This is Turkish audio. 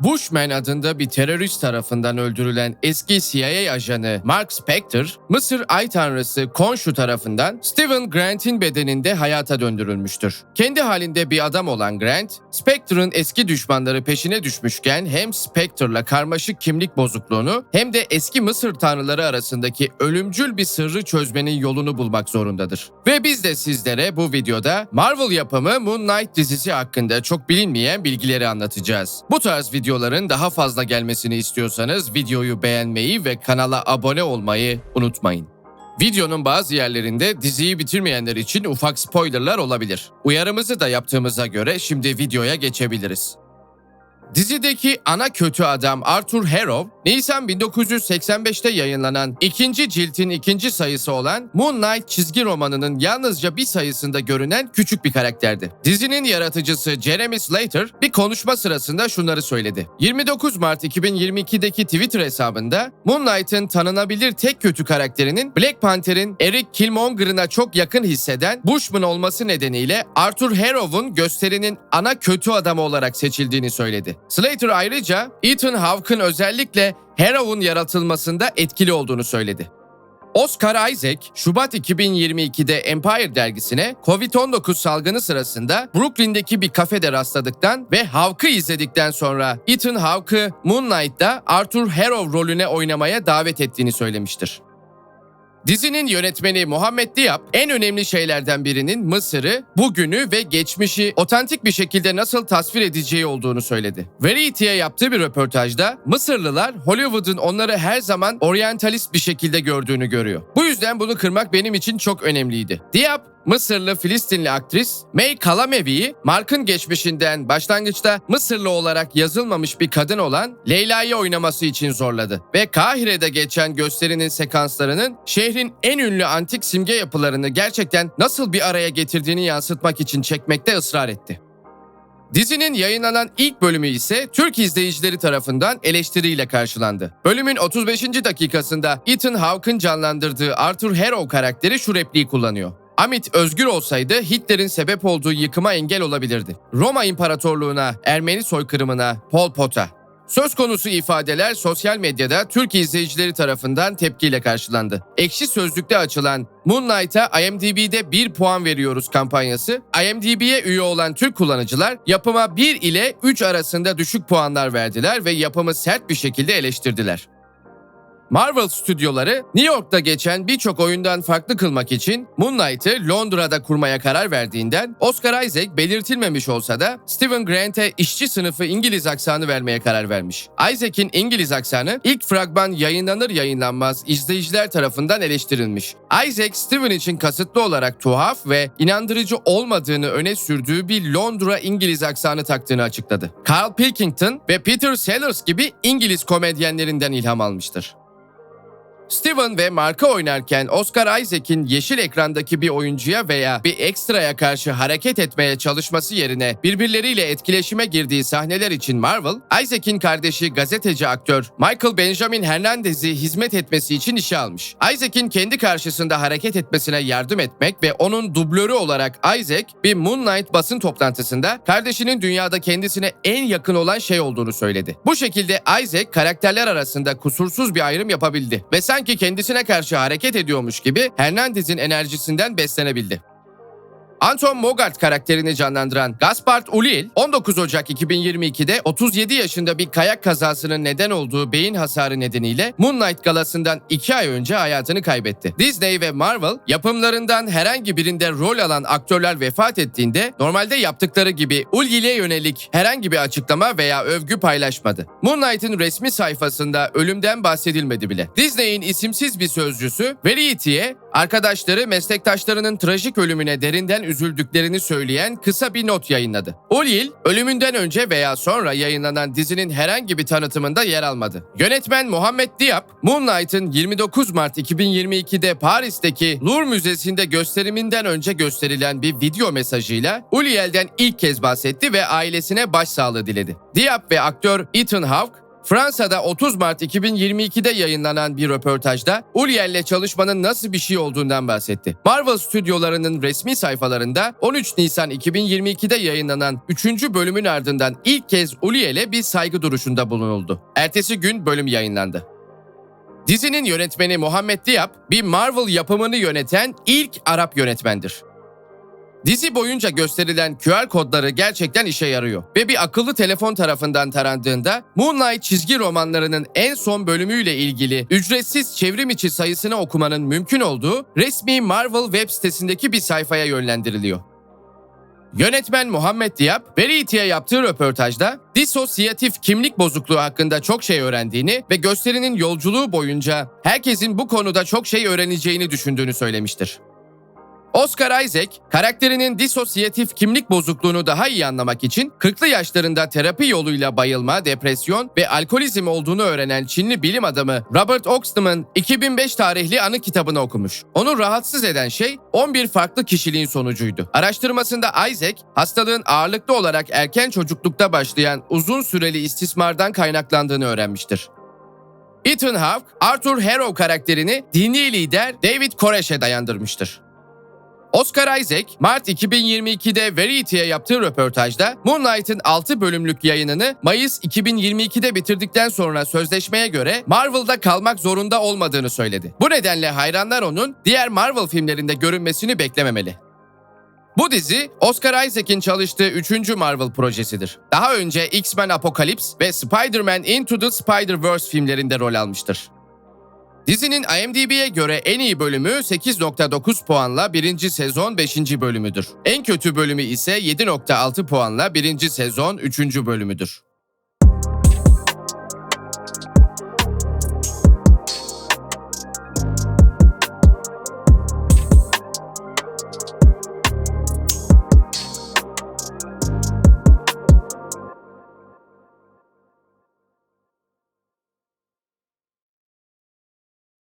Bushman adında bir terörist tarafından öldürülen eski CIA ajanı Mark Spector, Mısır ay tanrısı Khonshu tarafından Stephen Grant'in bedeninde hayata döndürülmüştür. Kendi halinde bir adam olan Grant, Spector'ın eski düşmanları peşine düşmüşken hem Spector'la karmaşık kimlik bozukluğunu hem de eski Mısır tanrıları arasındaki ölümcül bir sırrı çözmenin yolunu bulmak zorundadır. Ve biz de sizlere bu videoda Marvel yapımı Moon Knight dizisi hakkında çok bilinmeyen bilgileri anlatacağız. Bu tarz videoların daha fazla gelmesini istiyorsanız videoyu beğenmeyi ve kanala abone olmayı unutmayın. Videonun bazı yerlerinde diziyi bitirmeyenler için ufak spoilerlar olabilir. Uyarımızı da yaptığımıza göre şimdi videoya geçebiliriz. Dizideki ana kötü adam Arthur Harrow, Nisan 1985'te yayınlanan ikinci ciltin ikinci sayısı olan Moon Knight çizgi romanının yalnızca bir sayısında görünen küçük bir karakterdi. Dizinin yaratıcısı Jeremy Slater bir konuşma sırasında şunları söyledi. 29 Mart 2022'deki Twitter hesabında Moon Knight'ın tanınabilir tek kötü karakterinin Black Panther'in Eric Killmonger'ına çok yakın hisseden Bushman olması nedeniyle Arthur Harrow'un gösterinin ana kötü adamı olarak seçildiğini söyledi. Slater ayrıca Ethan Hawke'ın özellikle Harrow'un yaratılmasında etkili olduğunu söyledi. Oscar Isaac, Şubat 2022'de Empire dergisine Covid-19 salgını sırasında Brooklyn'deki bir kafede rastladıktan ve Hawke'ı izledikten sonra Ethan Hawke'ı Moon Knight'ta Arthur Harrow rolüne oynamaya davet ettiğini söylemiştir. Dizinin yönetmeni Muhammed Diab en önemli şeylerden birinin Mısır'ı, bugünü ve geçmişi otantik bir şekilde nasıl tasvir edeceği olduğunu söyledi. Variety'ye yaptığı bir röportajda Mısırlılar Hollywood'un onları her zaman oryantalist bir şekilde gördüğünü görüyor. Bu yüzden bunu kırmak benim için çok önemliydi. Diab Mısırlı Filistinli aktris May Kalamevi'yi Mark'ın geçmişinden başlangıçta Mısırlı olarak yazılmamış bir kadın olan Leyla'yı oynaması için zorladı. Ve Kahire'de geçen gösterinin sekanslarının şehrin en ünlü antik simge yapılarını gerçekten nasıl bir araya getirdiğini yansıtmak için çekmekte ısrar etti. Dizinin yayınlanan ilk bölümü ise Türk izleyicileri tarafından eleştiriyle karşılandı. Bölümün 35. dakikasında Ethan Hawke'ın canlandırdığı Arthur Harrow karakteri şu repliği kullanıyor. Amit özgür olsaydı Hitler'in sebep olduğu yıkıma engel olabilirdi. Roma İmparatorluğu'na, Ermeni soykırımına, Pol Pot'a. Söz konusu ifadeler sosyal medyada Türk izleyicileri tarafından tepkiyle karşılandı. Ekşi Sözlük'te açılan Moon Knight'a IMDb'de 1 puan veriyoruz kampanyası, IMDb'ye üye olan Türk kullanıcılar yapıma 1 ile 3 arasında düşük puanlar verdiler ve yapımı sert bir şekilde eleştirdiler. Marvel stüdyoları New York'ta geçen birçok oyundan farklı kılmak için Moon Knight'ı Londra'da kurmaya karar verdiğinden Oscar Isaac belirtilmemiş olsa da Stephen Grant'e işçi sınıfı İngiliz aksanı vermeye karar vermiş. Isaac'in İngiliz aksanı ilk fragman yayınlanır yayınlanmaz izleyiciler tarafından eleştirilmiş. Isaac, Stephen için kasıtlı olarak tuhaf ve inandırıcı olmadığını öne sürdüğü bir Londra İngiliz aksanı taktığını açıkladı. Carl Pilkington ve Peter Sellers gibi İngiliz komedyenlerinden ilham almıştır. Steven ve Mark'ı oynarken Oscar Isaac'in yeşil ekrandaki bir oyuncuya veya bir ekstraya karşı hareket etmeye çalışması yerine birbirleriyle etkileşime girdiği sahneler için Marvel, Isaac'in kardeşi gazeteci aktör Michael Benjamin Hernandez'i hizmet etmesi için işe almış. Isaac'in kendi karşısında hareket etmesine yardım etmek ve onun dublörü olarak Isaac bir Moon Knight basın toplantısında kardeşinin dünyada kendisine en yakın olan şey olduğunu söyledi. Bu şekilde Isaac karakterler arasında kusursuz bir ayrım yapabildi ve sanki kendisine karşı hareket ediyormuş gibi Hernandez'in enerjisinden beslenebildi. Anton Mogart karakterini canlandıran Gaspard Ulliel, 19 Ocak 2022'de 37 yaşında bir kayak kazasının neden olduğu beyin hasarı nedeniyle Moon Knight galasından 2 ay önce hayatını kaybetti. Disney ve Marvel yapımlarından herhangi birinde rol alan aktörler vefat ettiğinde normalde yaptıkları gibi Ulliel'e yönelik herhangi bir açıklama veya övgü paylaşmadı. Moon Knight'ın resmi sayfasında ölümden bahsedilmedi bile. Disney'in isimsiz bir sözcüsü Variety'ye arkadaşları meslektaşlarının trajik ölümüne derinden üzüldüklerini söyleyen kısa bir not yayınladı. Ulil, ölümünden önce veya sonra yayınlanan dizinin herhangi bir tanıtımında yer almadı. Yönetmen Muhammed Diab, Moon Knight'ın 29 Mart 2022'de Paris'teki Louvre Müzesi'nde gösteriminden önce gösterilen bir video mesajıyla Uliel'den ilk kez bahsetti ve ailesine başsağlığı diledi. Diab ve aktör Ethan Hawke, Fransa'da 30 Mart 2022'de yayınlanan bir röportajda Uriel'le çalışmanın nasıl bir şey olduğundan bahsetti. Marvel stüdyolarının resmi sayfalarında 13 Nisan 2022'de yayınlanan 3. bölümün ardından ilk kez Uriel'e bir saygı duruşunda bulunuldu. Ertesi gün bölüm yayınlandı. Dizinin yönetmeni Muhammed Diab, bir Marvel yapımını yöneten ilk Arap yönetmendir. Dizi boyunca gösterilen QR kodları gerçekten işe yarıyor ve bir akıllı telefon tarafından tarandığında Moonlight çizgi romanlarının en son bölümüyle ilgili ücretsiz çevrim içi sayısını okumanın mümkün olduğu resmi Marvel web sitesindeki bir sayfaya yönlendiriliyor. Yönetmen Muhammed Diab, Variety'ye yaptığı röportajda disosyatif kimlik bozukluğu hakkında çok şey öğrendiğini ve gösterinin yolculuğu boyunca herkesin bu konuda çok şey öğreneceğini düşündüğünü söylemiştir. Oscar Isaac, karakterinin disosyatif kimlik bozukluğunu daha iyi anlamak için 40'lı yaşlarında terapi yoluyla bayılma, depresyon ve alkolizm olduğunu öğrenen Çinli bilim adamı Robert Oxnam'ın 2005 tarihli anı kitabını okumuş. Onu rahatsız eden şey 11 farklı kişiliğin sonucuydu. Araştırmasında Isaac, hastalığın ağırlıklı olarak erken çocuklukta başlayan uzun süreli istismardan kaynaklandığını öğrenmiştir. Ethan Hawke, Arthur Harrow karakterini dini lider David Koresh'e dayandırmıştır. Oscar Isaac, Mart 2022'de Variety'ye yaptığı röportajda Moonlight'ın 6 bölümlük yayınını Mayıs 2022'de bitirdikten sonra sözleşmeye göre Marvel'da kalmak zorunda olmadığını söyledi. Bu nedenle hayranlar onun diğer Marvel filmlerinde görünmesini beklememeli. Bu dizi Oscar Isaac'in çalıştığı 3. Marvel projesidir. Daha önce X-Men Apocalypse ve Spider-Man Into the Spider-Verse filmlerinde rol almıştır. Dizinin IMDb'ye göre en iyi bölümü 8.9 puanla 1. sezon 5. bölümüdür. En kötü bölümü ise 7.6 puanla 1. sezon 3. bölümüdür.